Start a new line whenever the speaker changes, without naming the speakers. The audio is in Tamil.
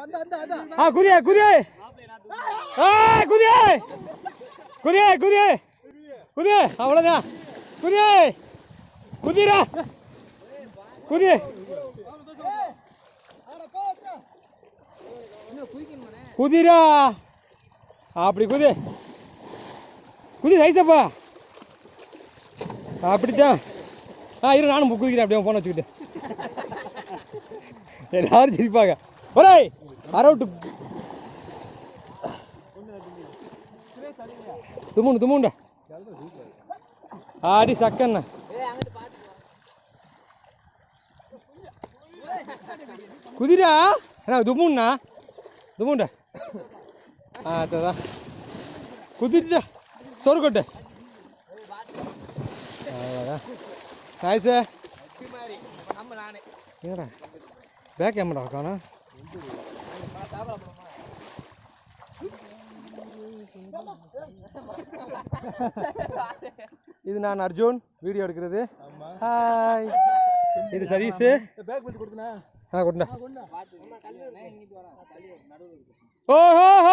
ஆ குதியே குதியே ஆ குதியே குதியே குதியே குதியே அவ்வளோதான் குதியே குதிரா. குதியே குதிரா. அப்படி குதி குதி சைஸப்பா அப்படித்தான். ஆ இரு நானும் குதிக்கிறேன். அப்படியே போன வச்சுக்கிட்டு. எல்லாரும் சிரிப்பாங்க. ஒரே அரவுட்டு தும்முண்டு தும்முண்ட ஆடி சக்கண்ணா. குதிரா? அண்ணா தும்முண்ணா தும்முண்ட ஆ அதான் குதிரா சோறு கொட்டு அவ்வளோதான் நாய்ஸு என்னடா? பேக் கேமரா காணோம். இது நான் அர்ஜுன் வீடியோ எடுக்கிறது. ஹாய் இது சதீஷ்.
பேக் பண்ணி கொடுத்தனா?
ஆ கொண்டா ஓஹோ